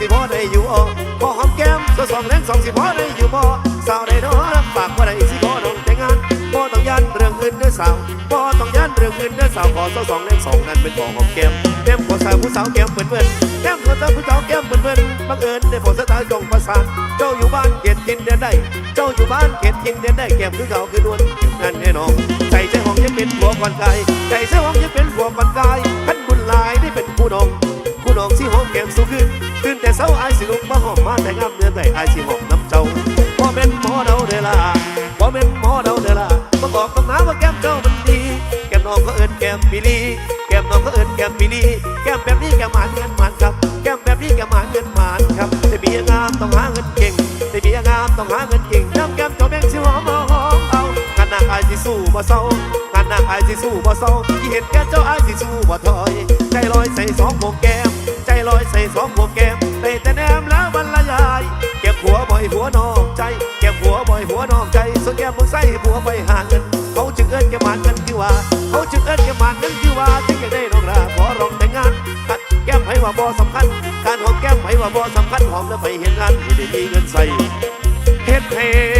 สิพอได้อยู่อ่อพอหอมแก้มสสองแรงสองสิพอได้อยู่บ่สาวได้น้อรับปากว่าได้สิขอน้องแต่งงานบ่ต้องยันเรื่องอื่นเด้อสาวบ่ต้องยันเรื่องอื่นเด้อสาวขอสสองแรงสองนั้นเป็นของหอมแก้มแก้มขอสาวผู้สาวแก้มเปื่อนเปื่อนแก้มขอสาวผู้สาวแก้มเปื่อนเปื่อนบังเอิญได้พอสตาร์จงประสานเจ้าอยู่บ้านเกียรติกินเดือนได้เจ้าอยู่บ้านเกียรติกินเดือนได้แก้มคือเขาคือนวลนั่นแน่นอนใจใจห้องยังเป็นผัวก่อนกายใจใจห้องยังเป็นผัวก่อนกายขันบุญหลายได้เป็นผู้น้องผู้น้องสิหอมแก้มสูงขึ้น ตื่นแต่เช้าอายสิลุกมาหอมมาแต่งามเดือนไหนอายสิหอมน้ำเจ้าบ่เป็นหมอเดาเดล่ะบ่เป็นหมอเดาเดล่ะบ่บอกต้องน้ำว่าแก้มเจ้ามันดี แก้มน้องก็เอิ้นแก้มปีลีแก้มน้องก็เอิ้นแก้มปีลีแก้มแบบนี้แก้มหมานเงินหมานครับ แก้มแบบนี้แก้มหมานเงินหมานครับได้เบียงามต้องหาเงินเก่งได้เบียงามต้องหาเงินเก่งน้ำแก้มเจ้าแบ่งสิหอมเอาหอมเอางานหนักอายสิสู้บ่เศร้างานหนักอายสิสู้บ่เศร้าที่เห็นแก้มเจ้าอายสิสู้บ่ถอยใจลอยใส่สองโมงแก้ม ใจลอยใส่สองหัวแก้มได้แต่แนมแล้วบรรยาย เก็บหัวบ่อยหัวนอกใจ เก็บหัวบ่อยหัวนอกใจส่วนแก้มมึงใส่หัวไปหาเงิน เขาจึงเอิ้นแกมันนั่นคือว่า เขาจึงเอิ้นแกมันนั่นคือว่าจึงอยากได้น้องราขอร้องแต่งงานกัดแก้มให้ว่าบ่สำคัญ การหอมแก้มให้ว่าบ่สำคัญหอมแล้วไปเห็นงานไม่ได้มีเงินใส่เฮ็ดให้โ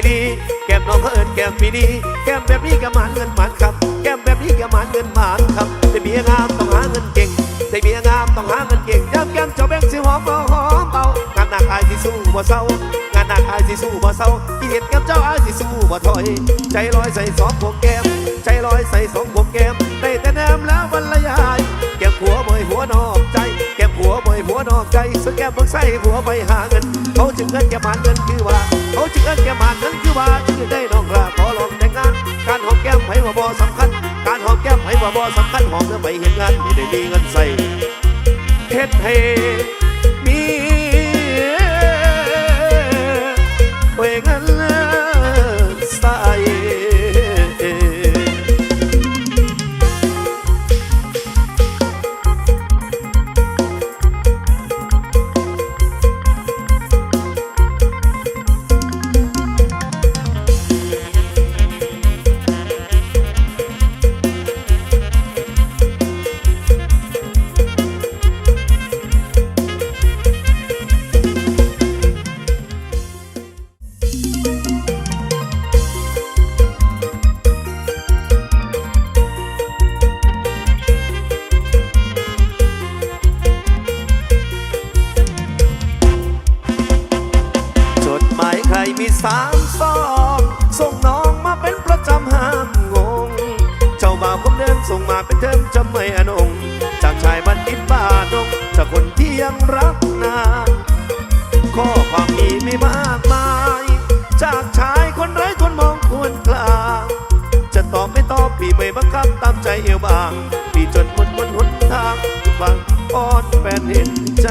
ปีนีแก้มน้องเขาเอิ้นแก้มปีนีแก้มแบบนี้ก็หมานเงินหมานครับ แก้มแบบนี้ก็หมานเงินหมานครับได้เมียงามต้องหาเงินเก่งได้เมียงามต้องหาเงินเก่งย้ำแก้มเจ้าแบ่งสิหอมบ่หอมเอางานหนักอายสิสู้บ่เศร้างานหนักอายสิสู้บ่เศร้าที่เห็นแก้มเจ้าอายสิสู้บ่ถอย ใจลอยใส่สองพวงแก้มใจลอยใส่สองพวงแก้มได้แต่แนมแล้วบรรยาย แก้มหัวบ่อยหัวนอกใจแก็บหัวบ่อยหัวนอกใจสุดแก้มมึงใส่หัวไปหาเงิน เขาจึงเงินแก้มาเงินคือว่า เขาจึงเงินแก้มาเงินคือว่าจึงได้น้องราขอลองแต่งงาน การหอมแก้มให้ว่าบ่สำคัญ การหอมแก้มให้ว่าบ่สำคัญหอมเพื่อไปเห็นงานไม่ได้มีเงินใส่เฮ็ดเฮาบ่าวผมเดินส่งมาเป็นเทิมจำไม่อนงจากชายบันทิตบ้านงจากคนที่ยังรักนานข้อความมีไม่มากมาย จากชายคนไร้คนมองควรกลางจะตอบไม่ตอบพี่ไม่บังคับตามใจเอวบาง พี่จนบนบนหนทางฟังอ้อนแฟนเห็นใจ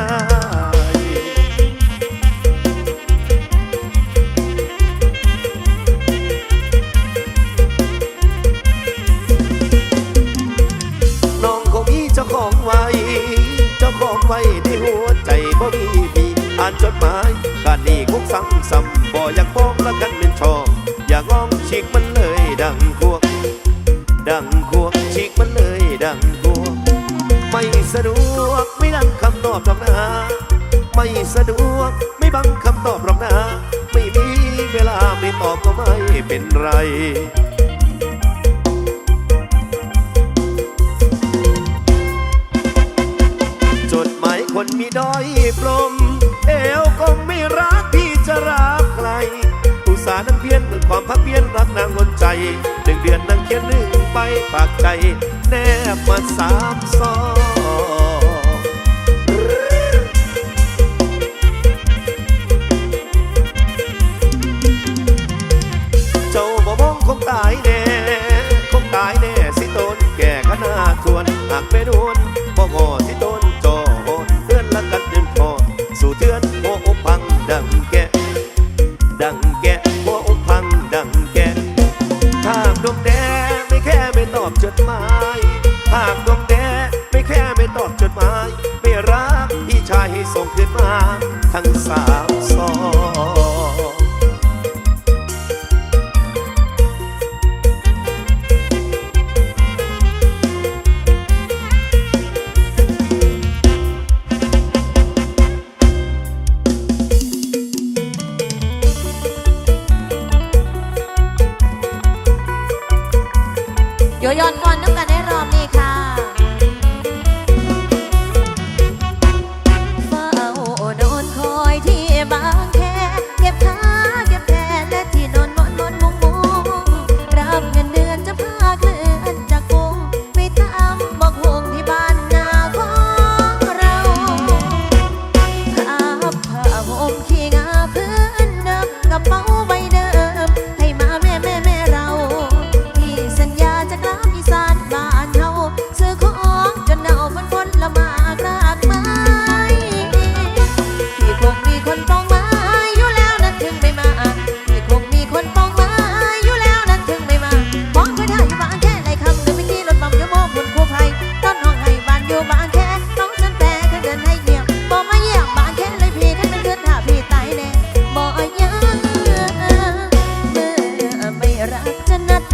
สะดวกไม่ดังคำตอบหรอกนะไม่สะดวกไม่บังคำตอบหรอกนะไม่มีเวลาไม่ตอบก็ไม่เป็นไรจดหมายคนมีด้อยปลมเอวคงไม่รักพี่จะรักใคร อุตส่าห์นั่งเพียนความพักเพียนรักนางคนใจหนึ่งเดือนนั่งเขียนหนึ่งไปปากใจ แนบมาสามซอง amor. ทั้งสาม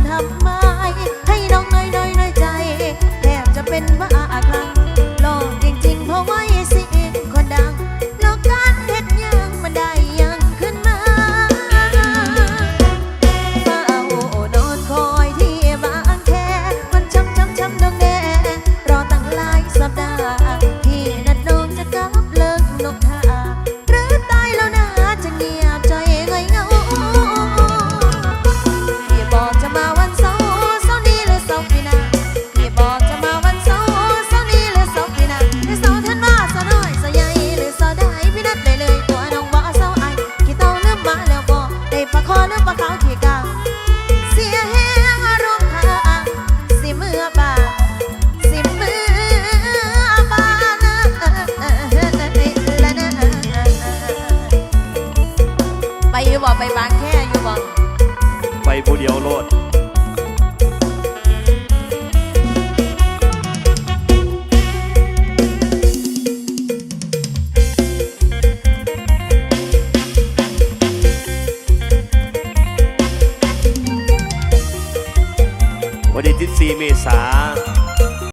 จ